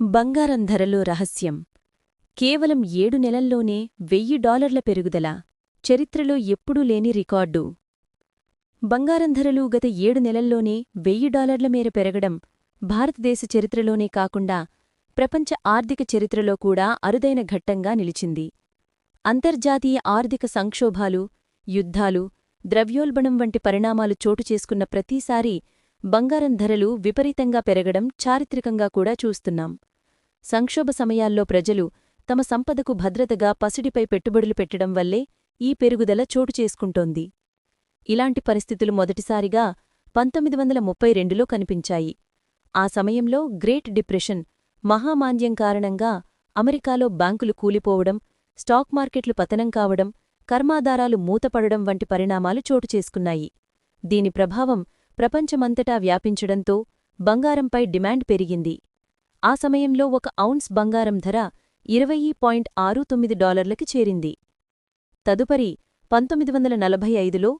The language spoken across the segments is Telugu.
బంగారం ధరలో రహస్యం. కేవలం ఏడు నెలల్లోనే వెయ్యి డాలర్ల పెరుగుదల. చరిత్రలో ఎప్పుడూ లేని రికార్డు. బంగారం ధరలు గత ఏడు నెలల్లోనే వెయ్యి డాలర్ల మేర పెరగడం భారతదేశ చరిత్రలోనే కాకుండా ప్రపంచ ఆర్థిక చరిత్రలో కూడా అరుదైన ఘట్టంగా నిలిచింది. అంతర్జాతీయ ఆర్థిక సంక్షోభాలు యుద్ధాలు ద్రవ్యోల్బణం వంటి పరిణామాలు చోటు చేసుకున్న ప్రతిసారీ బంగారం ధరలు విపరీతంగా పెరగడం చారిత్రకంగా కూడా చూస్తున్నాం. సంక్షోభ సమయాల్లో ప్రజలు తమ సంపదకు భద్రతగా పసిడిపై పెట్టుబడులు పెట్టడం వల్లే ఈ పెరుగుదల చోటు చేసుకుంటోంది. ఇలాంటి పరిస్థితులు మొదటిసారిగా పంతొమ్మిది వందల ముప్పై రెండులో కనిపించాయి. ఆ సమయంలో గ్రేట్ డిప్రెషన్ మహామాంద్యం కారణంగా అమెరికాలో బ్యాంకులు కూలిపోవడం స్టాక్ మార్కెట్లు పతనం కావడం కర్మాధారాలు మూతపడడం వంటి పరిణామాలు చోటు చేసుకున్నాయి. దీని ప్రభావం ప్రపంచమంతటా వ్యాపించడంతో బంగారంపై డిమాండ్ పెరిగింది. ఆ సమయంలో ఒక ఔన్స్ బంగారం ధర ఇరవై పాయింట్ ఆరు తొమ్మిది డాలర్లకి చేరింది. తదుపరి పంతొమ్మిది వందల నలభై ఐదులో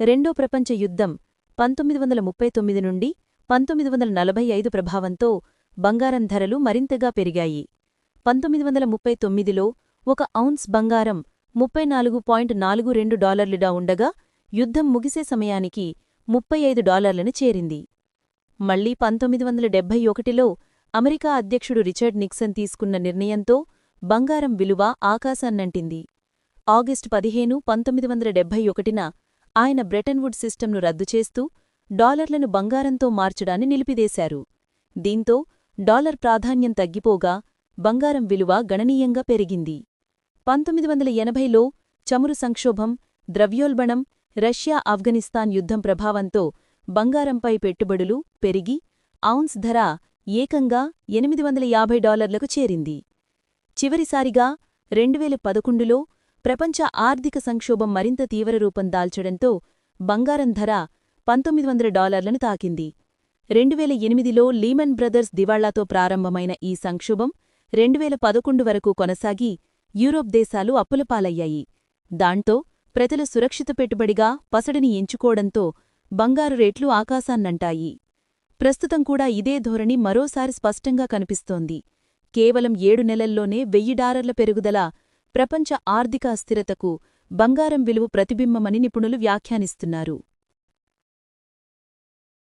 రెండో ప్రపంచ యుద్ధం పంతొమ్మిది వందల ముప్పై తొమ్మిది నుండి పంతొమ్మిది వందల నలభై ఐదు ప్రభావంతో బంగారం ధరలు మరింతగా పెరిగాయి. పంతొమ్మిది వందల ముప్పై తొమ్మిదిలో ఒక ఔన్స్ బంగారం ముప్పై నాలుగు పాయింట్ నాలుగు రెండు డాలర్లుగా ఉండగా యుద్ధం ముగిసే సమయానికి ముప్పై ఐదు డాలర్లను చేరింది. మళ్ళీ పంతొమ్మిది వందల డెబ్బై ఒకటిలో అమెరికా అధ్యక్షుడు రిచర్డ్ నిక్సన్ తీసుకున్న నిర్ణయంతో బంగారం విలువ ఆకాశాన్నంటింది. ఆగస్టు పదిహేను పంతొమ్మిది వందల డెబ్బై ఒకటిన ఆయన బ్రెటన్వుడ్ సిస్టంను రద్దు చేస్తూ డాలర్లను బంగారంతో మార్చడాన్ని నిలిపిదేశారు దీంతో డాలర్ ప్రాధాన్యం తగ్గిపోగా బంగారం విలువ గణనీయంగా పెరిగింది. పంతొమ్మిది వందల ఎనభైలో చమురు సంక్షోభం ద్రవ్యోల్బణం రష్యా ఆఫ్ఘనిస్తాన్ యుద్ధం ప్రభావంతో బంగారంపై పెట్టుబడులు పెరిగి ఔన్స్ ధర ఏకంగా ఎనిమిది వందల యాభై డాలర్లకు చేరింది. చివరిసారిగా రెండువేల పదకొండులో ప్రపంచ ఆర్థిక సంక్షోభం మరింత తీవ్ర రూపం దాల్చడంతో బంగారం ధర పంతొమ్మిది వందల డాలర్లను తాకింది. రెండువేల ఎనిమిదిలో లీమన్ బ్రదర్స్ దివాళ్ళాతో ప్రారంభమైన ఈ సంక్షోభం రెండువేల పదకొండు వరకు కొనసాగి యూరోప్ దేశాలు అప్పులపాలయ్యాయి దాంతో ప్రజలు సురక్షిత పెట్టుబడిగా పసడిని ఎంచుకోవడంతో బంగారు రేట్లు ఆకాశాన్నంటాయి. ప్రస్తుతం కూడా ఇదే ధోరణి మరోసారి స్పష్టంగా కనిపిస్తోంది. కేవలం ఏడు నెలల్లోనే వెయ్యి డాలర్ల పెరుగుదల ప్రపంచ ఆర్థిక అస్థిరతకు బంగారం విలువ ప్రతిబింబమని నిపుణులు వ్యాఖ్యానిస్తున్నారు.